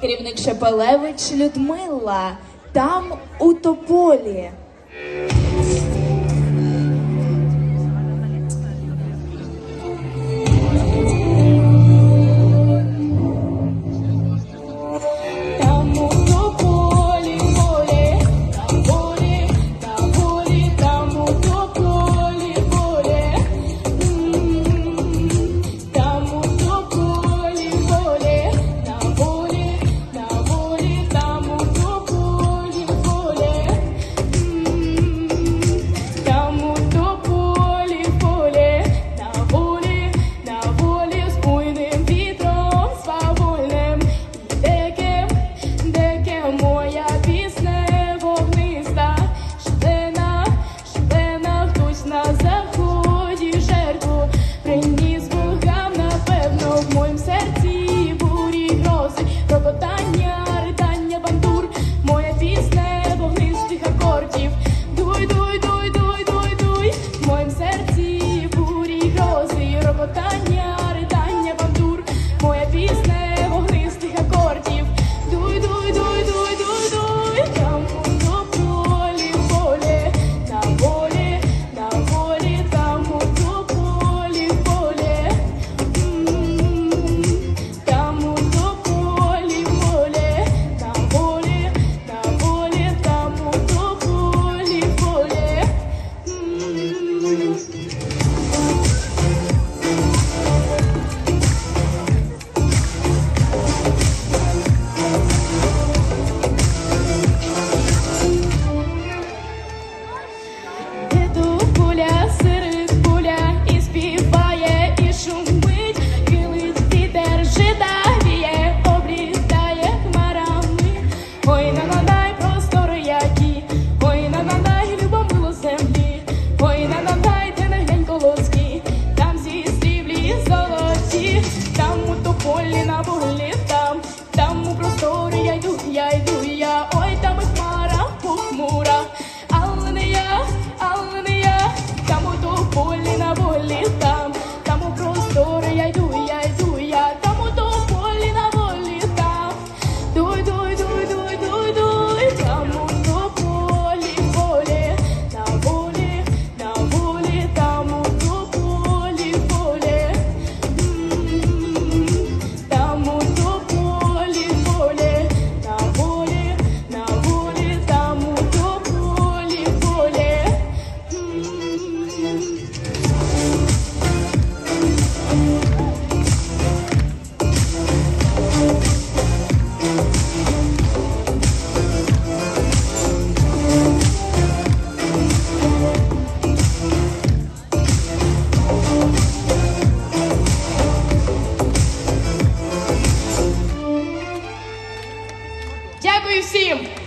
Керівник Шепелевич Людмила. Там у тополі. amor. WC.